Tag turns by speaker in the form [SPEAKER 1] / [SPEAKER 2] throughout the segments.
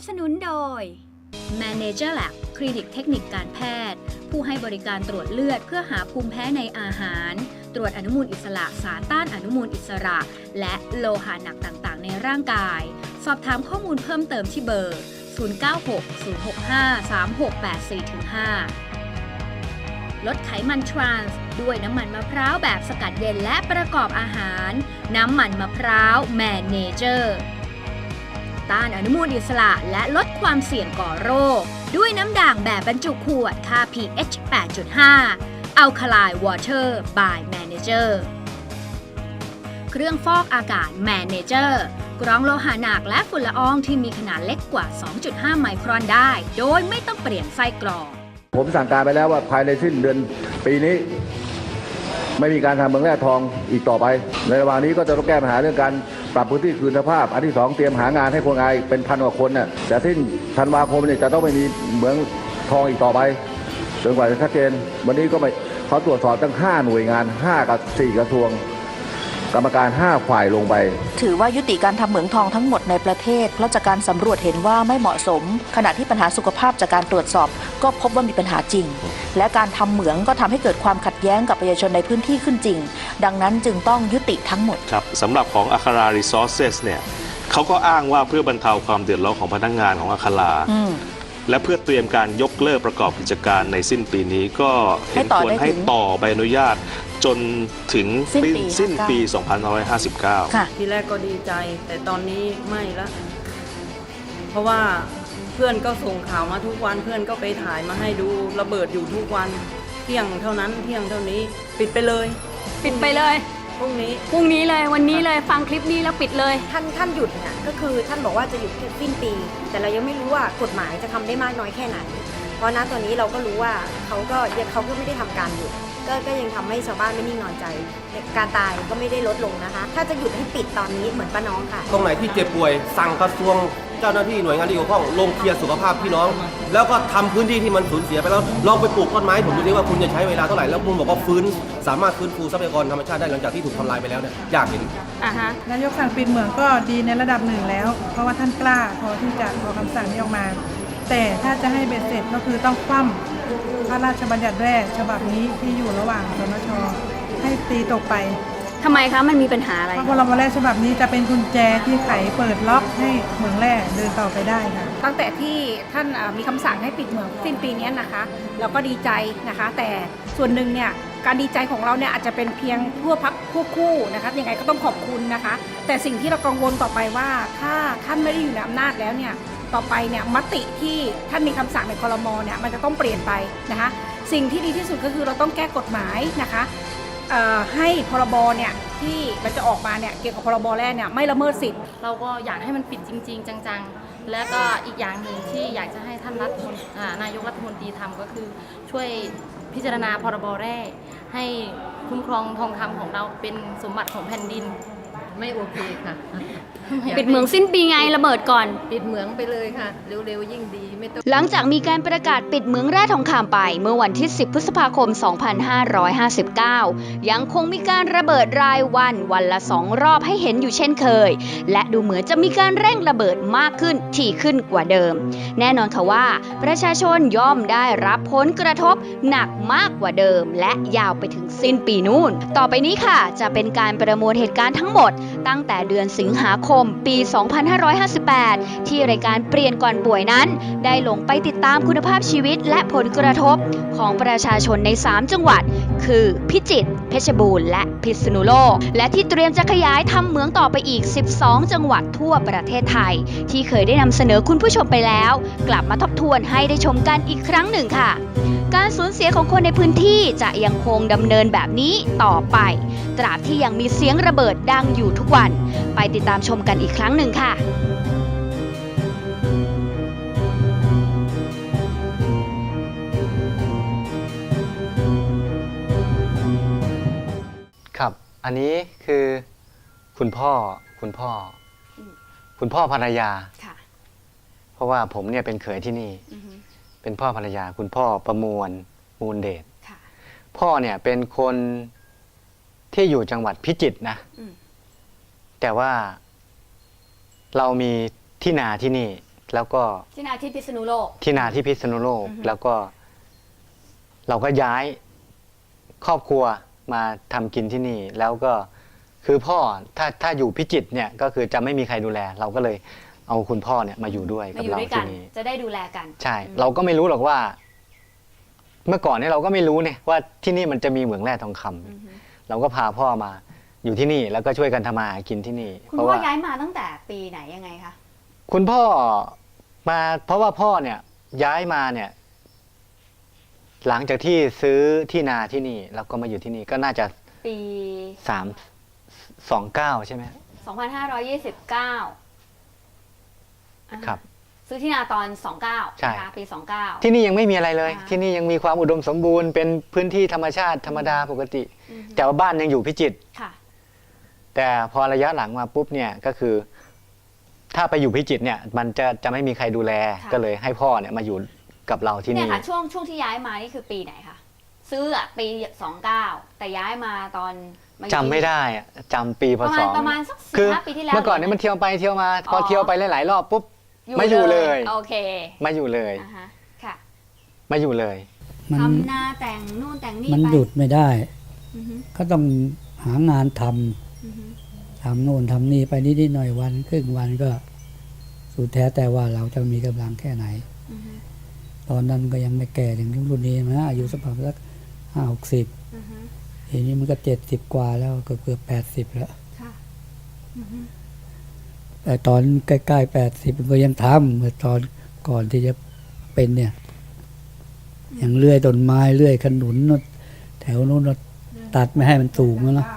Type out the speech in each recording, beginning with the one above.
[SPEAKER 1] บสนุนโดย Manager Lab คลินิกเทคนิคการแพทย์ ผู้ให้บริการตรวจเลือดเพื่อหาภูมิแพ้ในอาหาร ตรวจอนุมูลอิสระสารต้านอนุมูลอิสระ และโลหะหนักต่างๆ ในร่างกาย สอบถามข้อมูลเพิ่มเติมที่เบอร์ 0960653684-5 ลดไขมันทรานส์ด้วยน้ำมันมะพร้าวแบบสกัดเย็นและประกอบอาหาร น้ำมันมะพร้าวแมนเนเจอร์ ต้านอนุมูลอิสระและลดความเสี่ยงก่อโรค ด้วยน้ำด่างแบบบรรจุขวดค่า pH 8.5 Alkaline Water by Manager เครื่องฟอกอากาศ Manager กรองโลหะหนักและฝุ่นละอองที่มีขนาดเล็กกว่า 2.5 ไมครอนได้ โดยไม่ต้องเปลี่ยนไส้กรอง
[SPEAKER 2] ผมสั่งการไปแล้วว่าภายในสิ้นเดือนปีนี้ ไม่มีการทำเมืองแร่ทองอีกต่อไป ในระหว่างนี้ก็จะต้องแก้ปัญหาเรื่องการ ปรับพื้นที่คืนสภาพ อันที่สองเตรียมหางานให้คนงานอีกเป็นพันกว่าคนน่ะแต่สิ้นธันวาคมเนี่ยจะต้องไม่มีเหมืองทองอีกต่อไปจนกว่าจะชัดเจน วันนี้ก็ไปเขาตรวจสอบตั้งห้าหน่วยงานห้ากับสี่กระทรวง กรรมการห้าฝ่ายลงไป
[SPEAKER 3] ถือว่ายุติการทำเหมืองทองทั้งหมดในประเทศ เพราะจากการสำรวจเห็นว่าไม่เหมาะสม ขณะที่ปัญหาสุขภาพจากการตรวจสอบ ก็พบว่ามีปัญหาจริง และการทำเหมืองก็ทำให้เกิดความขัดแย้งกับประชาชนในพื้นที่ขึ้นจริง ดังนั้นจึงต้องยุติทั้งหมด
[SPEAKER 4] ครับสำหรับของอาคารา Resources เนี่ยเขาก็อ้างว่าเพื่อบรรเทาความเดือดร้อนของพนักงานของอาคารา
[SPEAKER 3] อืม
[SPEAKER 4] และเพื่อเตรียมการยกเลิกประกอบกิจการในสิ้นปีนี้ก็เห็น
[SPEAKER 3] ให้ต่อ
[SPEAKER 4] ควร
[SPEAKER 3] ได้
[SPEAKER 4] ให้
[SPEAKER 3] ถึง
[SPEAKER 4] ต่อใบอนุญาต จนถึง
[SPEAKER 3] สิ้นปี
[SPEAKER 4] สิ้นปี
[SPEAKER 3] 59
[SPEAKER 4] 2559
[SPEAKER 3] ค่ะ
[SPEAKER 5] ทีแรกก็ดีใจ แต่ตอนนี้ไม่ละ เพราะว่าเพื่อนก็ส่งข่าวมาทุกวันเพื่อนก็ไปถ่ายมาให้ดูระเบิดอยู่ทุกวัน เที่ยงเท่านั้นเที่ยงเท่านี้ ปิดไปเลย
[SPEAKER 6] ปิดไปเลย
[SPEAKER 5] พรุ่งนี้
[SPEAKER 6] พรุ่งนี้เลยวันนี้เลยฟังคลิปนี้แล้วปิดเลย
[SPEAKER 7] ท่านท่านหยุดเนี่ยก็คือท่านบอกว่าจะหยุดแค่สิ้นปี แต่เรายังไม่รู้ว่ากฎหมายจะทำได้มากน้อยแค่ไหน เพราะณตอนนี้เราก็รู้ว่าเขาก็ยังเขาก็ไม่ได้ทำการหยุด ก็ก็ยังทำให้ชาวบ้านไม่นิ่งนอนใจ การตายก็ไม่ได้ลดลงนะคะ ถ้าจะหยุดให้ปิดตอนนี้เหมือนป้าน้องค่ะ
[SPEAKER 8] ตรงไหนที่เจ็บป่วยสั่งกระทรวงเจ้าหน้าที่หน่วยงานที่เกี่ยวข้องลงเคลียร์สุขภาพพี่น้อง แล้วก็ทำพื้นที่ที่มันสูญเสียไปแล้วลองไปปลูกต้นไม้ผมดูดิว่าคุณจะใช้เวลาเท่าไหร่แล้วคุณบอกว่าฟื้น สามารถฟื้นฟูทรัพยากรธรรมชาติได้หลังจากที่ถูกทำลายไปแล้วเนี่ยอยากเห็น
[SPEAKER 6] อะฮะ
[SPEAKER 9] นายกสั่งปิดเหมืองก็ดีในระดับหนึ่งแล้ว เพราะว่าท่านกล้าพอที่จะออกคำสั่งนี้ออกมา แต่ถ้าจะให้เบ็ดเสร็จก็คือต้องคว่ำ พระราชบัญญัติแรกฉบับนี้ที่อยู่ระหว่างสนชให้ตีตกไป
[SPEAKER 6] ทำไมคะ มันมีปัญหาอะไร
[SPEAKER 9] เพราะพรบแรกฉบับนี้จะเป็นกุญแจที่ไขเปิดล็อกให้เหมืองแร่เดินต่อไปได้ค่ะ
[SPEAKER 10] ตั้งแต่ที่ท่านเอ่อมีคำสั่งให้ปิดเหมืองสิ้นปีนี้นะคะ เราก็ดีใจนะคะ แต่ส่วนหนึ่งเนี่ยการดีใจของเราเนี่ยอาจจะเป็นเพียงทั่วพักคู่คู่นะคะยังไงก็ต้องขอบคุณนะคะ แต่สิ่งที่เรากังวลต่อไปว่าถ้าท่านไม่ได้อยู่ในอำนาจแล้วเนี่ย ต่อไปเนี่ยมติที่ท่านมีคำสั่งในคอรมอเนี่ยมันจะต้องเปลี่ยนไปนะคะสิ่งที่ดีที่สุดก็คือเราต้องแก้กฎหมายนะคะให้พรบเนี่ยที่มันจะออกมาเนี่ยเกี่ยวกับพรบแรกเนี่ยไม่ละเมิดสิทธิ์
[SPEAKER 11] เราก็อยากให้มันปิดจริง ๆ จังๆ และก็อีกอย่างหนึ่งที่อยากจะให้ท่านรัฐมนอ่านายกรัฐมนตรีทำก็คือช่วยพิจารณาพรบแร่ให้คุ้มครองทองคำของเราเป็นสมบัติของแผ่นดิน
[SPEAKER 12] ไม่โอเคค่ะ
[SPEAKER 6] ปิดเหมืองสิ้นปีไงระเบิดก่อน
[SPEAKER 12] ปิดเหมืองไปเลยค่ะ เร็วๆยิ่งดีไม่ต้อง
[SPEAKER 1] หลังจากมีการประกาศปิดเหมืองแร่ทองคำไป เมื่อวันที่ 10 พฤษภาคม 2559 ยังคงมีการระเบิดรายวันวันละสองรอบให้เห็นอยู่เช่นเคย และดูเหมือนจะมีการเร่งระเบิดมากขึ้นถี่ขึ้นกว่าเดิม แน่นอนค่ะว่า ประชาชนย่อมได้รับผลกระทบหนักมากกว่าเดิม และยาวไปถึงสิ้นปีนู่น ต่อไปนี้ค่ะ จะเป็นการประมวลเหตุการณ์ทั้งหมดตั้งแต่เดือนสิงหาคมปี 2558 ที่รายการเปลี่ยนก่อนป่วยนั้น ได้ลงไปติดตามคุณภาพชีวิตและผลกระทบของประชาชนใน 3 จังหวัด คือพิจิตรเพชรบูรณ์และพิษณุโลก และที่เตรียมจะขยายทำเหมืองต่อไปอีก 12 จังหวัดทั่วประเทศไทย ที่เคยได้นำเสนอคุณผู้ชมไปแล้ว กลับมาทบทวนให้ได้ชมกันอีกครั้งหนึ่งค่ะ การสูญเสียของคนในพื้นที่จะยังคงดำเนินแบบนี้ต่อไป ตราบที่ยังมีเสียงระเบิดดังอยู่ทุกวัน ไปติดตามชมกันอีกครั้งหนึ่งค่ะ
[SPEAKER 13] ครับ อันนี้คือคุณพ่อคุณพ่ออคุณพ่อภรรยา
[SPEAKER 1] ค่ะ
[SPEAKER 13] เพราะว่าผมเนี่ยเป็นเขยที่นี่เป็นพ่อภรรยา คุณพ่อประมวลมูลเดช
[SPEAKER 1] ค่ะ
[SPEAKER 13] พ่อเนี่ยเป็นคนที่อยู่จังหวัดพิจิตรนะ
[SPEAKER 1] อืม
[SPEAKER 13] แต่ว่า เรามีที่นาที่นี่ แล้วก็
[SPEAKER 1] ที่นาที่พิษณุโลก
[SPEAKER 13] ที่นาที่พิษณุโลก
[SPEAKER 1] อือฮึ
[SPEAKER 13] แล้วก็ เราก็ย้ายครอบครัวมาทำกินที่นี่ แล้วก็คือพ่อถ้าถ้าอยู่พิจิตรเนี่ยก็คือจะไม่มีใครดูแล เราก็เลยเอาคุณพ่อเนี่ยมาอยู่ด้วย
[SPEAKER 1] มา
[SPEAKER 13] กับ
[SPEAKER 1] อยู่
[SPEAKER 13] เรา
[SPEAKER 1] ด้วยกั
[SPEAKER 13] ที่
[SPEAKER 1] น
[SPEAKER 13] นี่
[SPEAKER 1] จะได้ดูแลกัน
[SPEAKER 13] ใช่เราก็ไม่รู้หรอกว่า เมื่อก่อนเนี่ยเราก็ไม่รู้เนี่ยว่าที่นี่มันจะมีเหมืองแร่ทองคำเราก็พาพ่อมา อยู่ที่นี่แล้วก็ช่วยกันทำมาหากินที่นี่
[SPEAKER 1] คุณ
[SPEAKER 13] เพราะ
[SPEAKER 1] พ่อ
[SPEAKER 13] ว่า
[SPEAKER 1] ย้ายมาตั้งแต่ปีไหนยังไงคะ
[SPEAKER 13] คุณพ่อมาเพราะว่าพ่อเนี่ยย้ายมาเนี่ย หลังจากที่ซื้อที่นาที่นี่ แล้วก็มาอยู่ที่นี่ก็น่าจะ
[SPEAKER 1] ปี
[SPEAKER 13] สามสองเก้าใช่ไหม
[SPEAKER 1] 2529อ่าฮะ
[SPEAKER 13] ครับ
[SPEAKER 1] ซื้อที่นาตอน 29
[SPEAKER 13] ใช่
[SPEAKER 1] นะคะปี 29
[SPEAKER 13] ที่นี่ยังไม่มีอะไรเลย
[SPEAKER 1] อ่า
[SPEAKER 13] ที่นี่ยังมีความอุดมสมบูรณ์เป็นพื้นที่ธรรมชาติธรรมดาปกติแต่ว่าบ้านยังอยู่พิจิตร
[SPEAKER 1] ค่ะ
[SPEAKER 13] แต่พอระยะหลังมาปุ๊บเนี่ยก็คือ ถ้าไปอยู่พิจิตรเนี่ย มันจะจะไม่มีใครดูแล
[SPEAKER 1] ค่ะ
[SPEAKER 13] ก็เลยให้พ่อเนี่ยมาอยู่กับเราที่
[SPEAKER 1] เนี่ย
[SPEAKER 13] นี่
[SPEAKER 1] ค่ะ ช่วงช่วงที่ย้ายมานี่คือปีไหนคะซื้ออะปี29แต่ย้ายมาตอนมาอยู่
[SPEAKER 13] จำไม่ได้อะจำปีพ
[SPEAKER 1] ประ
[SPEAKER 13] ศ
[SPEAKER 1] มาณประมาณสัก
[SPEAKER 13] คือ
[SPEAKER 1] 15ปีที่แล้ว
[SPEAKER 13] เมื่อก่อนเนี่ยมันเที่ยวไปเที่ยวมา พออ
[SPEAKER 1] อ
[SPEAKER 13] เที่ยวไปหลายๆรอบปุ๊บ ไม่อยู่เลย
[SPEAKER 1] โอเค
[SPEAKER 13] มาอยู่เลย
[SPEAKER 1] อ่าฮะค่ะ
[SPEAKER 13] มาอยู่เลย
[SPEAKER 14] มัน
[SPEAKER 1] ทำนาแต่งนู่นแต่งนี่
[SPEAKER 14] มัน
[SPEAKER 1] ไป
[SPEAKER 14] หยุดไม่ได้
[SPEAKER 1] อือฮึ
[SPEAKER 14] ก็ต้องหางานทำ
[SPEAKER 1] อือฮึ
[SPEAKER 14] ทำโน่นทำนี่ไปนิดๆหน่อยวันครึ่งวันก็สุดแท้แต่ว่าเราจะมีกำลังแค่ไหน
[SPEAKER 1] อือฮึ
[SPEAKER 14] ตอนนั้นก็ยังไม่แก่ถึงรุ่นนี้นะอายุสักประมาณสักห้าหกสิบ
[SPEAKER 1] อือฮึ
[SPEAKER 14] ทีนี้มันก็เจ็ดสิบกว่าแล้วเกือบเกือบแปดสิบแล้ว
[SPEAKER 1] ค่ะอือฮึ
[SPEAKER 14] แต่ตอนใกล้ๆแปดสิบก็ยังทำเมื่อตอนก่อนที่จะเป็นเนี่ยยังเลื่อยต้นไม้เลื่อยขนุนน่ะแถวนู้นน่ะตัดไม่ให้มันสูงแล้วเนอะ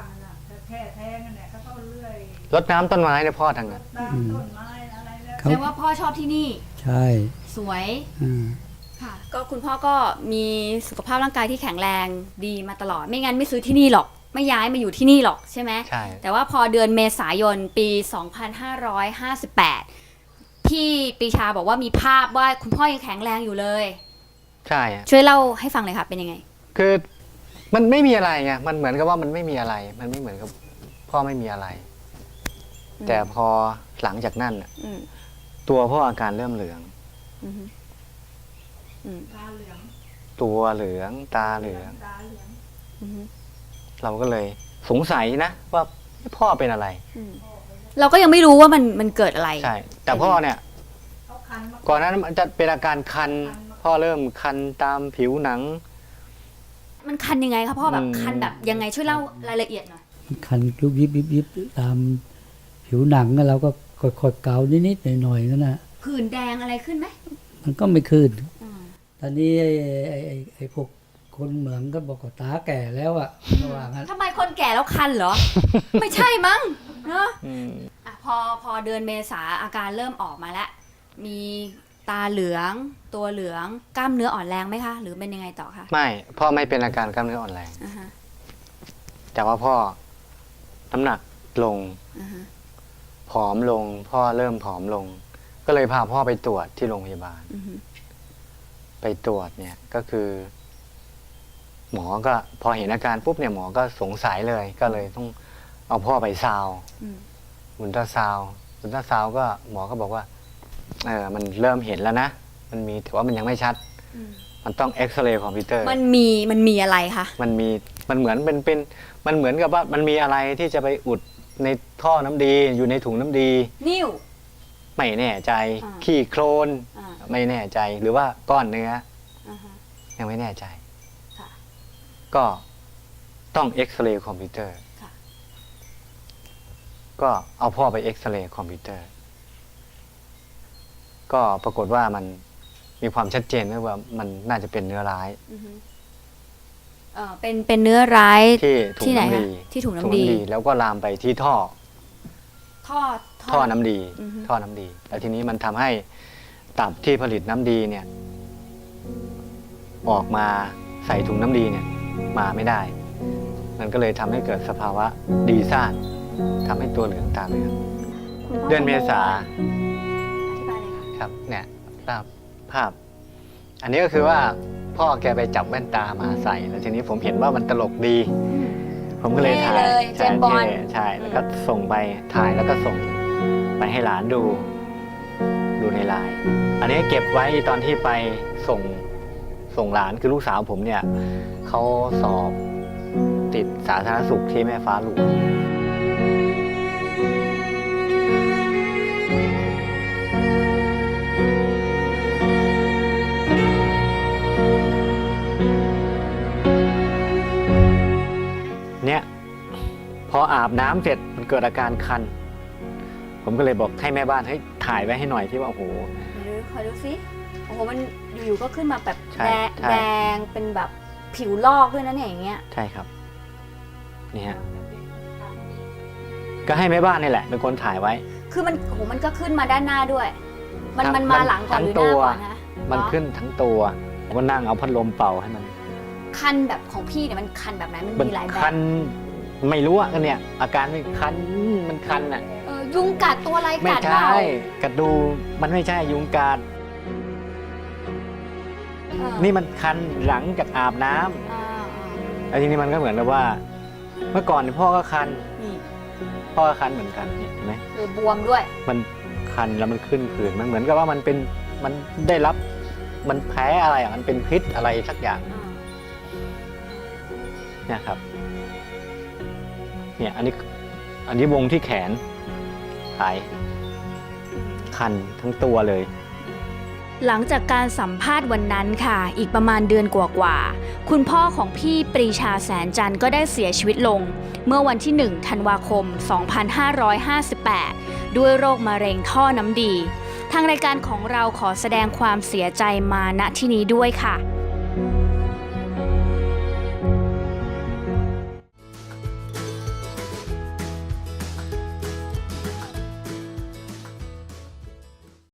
[SPEAKER 13] รดน้ำต้นไม้เนี่ยพ่อทางนั้น
[SPEAKER 14] อืม
[SPEAKER 1] แส
[SPEAKER 14] เขา
[SPEAKER 1] ดงว่าพ่อชอบที่นี่
[SPEAKER 14] ใช่
[SPEAKER 1] สวย
[SPEAKER 14] อ่า
[SPEAKER 1] ค่ะ ก็คุณพ่อก็มีสุขภาพร่างกายที่แข็งแรงดีมาตลอด ไม่งั้นไม่ซื้อที่นี่หรอก ไม่ย้ายมาอยู่ที่นี่หรอกใช่ไหม
[SPEAKER 13] ใช่
[SPEAKER 1] แต่ว่าพอเดือนเมษายนปี 2558 พี่ปรีชาบอกว่ามีภาพว่าคุณพ่อยังแข็งแรงอยู่เลย
[SPEAKER 13] ใช่อะ
[SPEAKER 1] ช่วยเล่าให้ฟังเลยค่ะเป็นยังไง
[SPEAKER 13] คือมันไม่มีอะไรไงมันเหมือนกับว่ามันไม่มีอะไร มันไม่เหมือนกับพ่อไม่มีอะไร
[SPEAKER 1] อืม
[SPEAKER 13] แต่พอหลังจากนั้นน่ะ
[SPEAKER 1] อืม
[SPEAKER 13] ตัวพ่ออาการเริ่มเหลือง
[SPEAKER 1] อือฮึอืม
[SPEAKER 13] ตัวเหลืองตาเหลือง
[SPEAKER 1] อือฮึ
[SPEAKER 13] เราก็เลยสงสัยนะ ว่าพ่อเป็นอะไร
[SPEAKER 1] อืมเราก็ยังไม่รู้ว่ามันมันเกิดอะไร
[SPEAKER 13] ใช่ แต่พ่อเนี่ยก่อนหนานั้นมันจะเป็นอาการคัน พ่อเริ่มคันตามผิวหนัง
[SPEAKER 1] มันคันยังไงคะพ่อแบบ
[SPEAKER 13] อืม
[SPEAKER 1] คันแบบยังไงช่วยเล่ารายละเอียดหน่อย
[SPEAKER 14] มันคันยุบยิบยิบยิบตาม ผิวหนังแล้วเราก็ค่อยๆเกานิดๆหน่อยๆนั่นนะ
[SPEAKER 1] ผื่นแดงอะไรขึ้นไหม
[SPEAKER 14] มันก็ไม่ขึ้น
[SPEAKER 1] อืม
[SPEAKER 14] ตอนนี้ไอ้ไอ้ไอ้ไอ้พวกคนเหมืองก็บอกว่าตาแก่แล้วอะระหว่างนั้น
[SPEAKER 1] ทำไมคนแก่แล้วคันเหรอ ไม่ใช่มั้งเนอะอะพอพอเดือนเมษาอาการเริ่มออกมาแล้ว มีตาเหลือง ตัวเหลืองกล้ามเนื้ออ่อนแรงไหมคะ หรือเป็นยังไงต่อคะ
[SPEAKER 13] ไม่พ่อไม่เป็นอาการกล้ามเนื้ออ่อนแรง
[SPEAKER 1] อ่าฮะ
[SPEAKER 13] แต่ว่าพ่อน้ำหนักลง
[SPEAKER 1] อ่าฮะ
[SPEAKER 13] ผอมลง พ่อเริ่มผอมลง ก็เลยพาพ่อไปตรวจที่โรงพยาบาล
[SPEAKER 1] อือฮึ
[SPEAKER 13] ไปตรวจเนี่ยก็คือ หมอก็พอเห็นอาการปุ๊บเนี่ยหมอก็สงสัยเลย ก็เลยต้องเอาพ่อไปซาวด์
[SPEAKER 1] อืม
[SPEAKER 13] อุลตราซาวด์อุลตราซาวด์ก็หมอก็บอกว่า เออมันเริ่มเห็นแล้วนะ มันมีแต่ว่ามันยังไม่ชัด
[SPEAKER 1] อืม
[SPEAKER 13] มันต้องเอ็กซเรย์คอมพิวเตอร์
[SPEAKER 1] มันมีมันมีอะไรคะ
[SPEAKER 13] มันมีมันเหมือนเป็นเป็นมันเหมือนกับว่ามันมีอะไรที่จะไปอุด ในท่อน้ำดีอยู่ในถุงน้ำดี
[SPEAKER 1] นิ่ว
[SPEAKER 13] ไม่แน่ใจ
[SPEAKER 1] อ่า
[SPEAKER 13] ขี้โคลน
[SPEAKER 1] อ่า
[SPEAKER 13] ไม่แน่ใจหรือว่าก้อนเนื้อ
[SPEAKER 1] อ่าฮะ
[SPEAKER 13] ยังไม่แน่ใจ
[SPEAKER 1] ค่ะ
[SPEAKER 13] ก็ต้องเอ็กซเรย์คอมพิวเตอร์
[SPEAKER 1] ค่ะ
[SPEAKER 13] ก็เอาพ่อไปเอ็กซเรย์คอมพิวเตอร์ ก็ปรากฏว่ามันมีความชัดเจนว่ามันน่าจะเป็นเนื้อร้าย
[SPEAKER 1] อือฮึ เออเป็นเป็นเนื้อร้าย
[SPEAKER 13] ที่ถุง
[SPEAKER 1] ที่ไหน
[SPEAKER 13] น้ำ
[SPEAKER 1] คะ
[SPEAKER 13] ดี
[SPEAKER 1] ที่ถุงน้ำดี
[SPEAKER 13] แล้วก็ลามไปที่ท่อ
[SPEAKER 1] ท่อ
[SPEAKER 13] ท่อน้ำดี
[SPEAKER 1] อือฮึ
[SPEAKER 13] ท่อน้ำดี แล้วทีนี้มันทำให้ตับที่ผลิตน้ำดีเนี่ย ออกมาใส่ถุงน้ำดีเนี่ย มาไม่ได้ มันก็เลยทำให้เกิดสภาวะดีซ่านทำให้ตัวเหลืองตาเหลือง
[SPEAKER 1] คุณพ่
[SPEAKER 13] เดือนเมษา
[SPEAKER 1] อธิบายเลยค่ะ
[SPEAKER 13] ครับเนี่ยภาพภาพ อันนี้ก็คือว่า พ่อแกไปจับแว่นตามาใส่แล้วทีนี้ผมเห็นว่ามันตลกดี ผมก็เลยถ่าย
[SPEAKER 1] เท่เลยเจ
[SPEAKER 13] ใช่
[SPEAKER 1] มส์บอนด์
[SPEAKER 13] เท่ใช่แล้วก็ส่งไปถ่ายแล้วก็ส่งไปให้หลานดู ดูในไลน์อันนี้เก็บไว้ตอนที่ไปส่งส่งหลานคือลูกสาวผมเนี่ยเขาสอบติดสาธารณสุขที่แม่ฟ้าหลวง พออาบน้ำเสร็จมันเกิดอาการคัน ผมก็เลยบอกให้แม่บ้านให้ยถ่ายไว้ให้หน่อยที่ว่าโอ้โห
[SPEAKER 6] หรือคอยดูสิโอ้โหมันอยู่ๆก็ขึ้นมาแบบ
[SPEAKER 13] ใช่
[SPEAKER 6] แดง
[SPEAKER 13] ใช่
[SPEAKER 6] แดงเป็นแบบผิวลอกด้วยนะเนี่ยอย่างเงี้ย
[SPEAKER 13] ใช่ครับนี่ฮะก็ให้แม่บ้านนี่แหละเป็นคนถ่ายไว้
[SPEAKER 6] คือมันโอ้โหมันก็ขึ้นมาด้านหน้าด้วย มัน
[SPEAKER 13] ทั้ง
[SPEAKER 6] มันมาหลังก่อน
[SPEAKER 13] ทั้ง
[SPEAKER 6] หรือหน้า
[SPEAKER 13] ตัว
[SPEAKER 6] ก่อนนะ
[SPEAKER 13] มัน
[SPEAKER 6] เหรอ
[SPEAKER 13] ขึ้นทั้งตัวผมก็นั่งเอาพัดลมเป่าให้มัน
[SPEAKER 6] คันแบบของพี่เนี่ยมันคันแบบไหนมัน
[SPEAKER 13] มัน
[SPEAKER 6] มีหลายแบ
[SPEAKER 13] คั
[SPEAKER 6] บ
[SPEAKER 13] น ไม่รู้อะก็เนี่ย อาการมันคันมันคันอะ
[SPEAKER 6] เออยุงกัดตัวอะไร
[SPEAKER 13] ไม่
[SPEAKER 6] กัดเป
[SPEAKER 13] ใช่
[SPEAKER 6] ล่าก
[SPEAKER 13] ระดูมันไม่ใช่ยุงกัด
[SPEAKER 6] เออ
[SPEAKER 13] นี่มันคันหลังจากอาบน้ำ
[SPEAKER 6] อ่า
[SPEAKER 13] แล้วทีนี้มันก็เหมือนกับว่า เมื่อก่อนเนี่ยพ่อก็คัน
[SPEAKER 6] นี่
[SPEAKER 13] พ่อก็คันเหมือนกันเนี่ยเห็นไหม
[SPEAKER 6] เลยบวมด้วย
[SPEAKER 13] มันคันแล้วมันขึ้นผื่นมันเหมือนกับว่ามันเป็นมันได้รับมันแพ้อะไรอะมันเป็นพิษอะไรสักอย่างเนี่ยครับ เนี่ยอันนี้อันนี้วงที่แขนหายคันทั้งตัวเลย
[SPEAKER 1] หลังจากการสัมภาษณ์วันนั้นค่ะ อีกประมาณเดือนกว่าๆคุณพ่อของพี่ปรีชาแสนจันทร์ก็ได้เสียชีวิตลง เมื่อวันที่ 1 ธันวาคม 2558 ด้วยโรคมะเร็งท่อน้ำดี ทางรายการของเราขอแสดงความเสียใจมาณที่นี้ด้วยค่ะ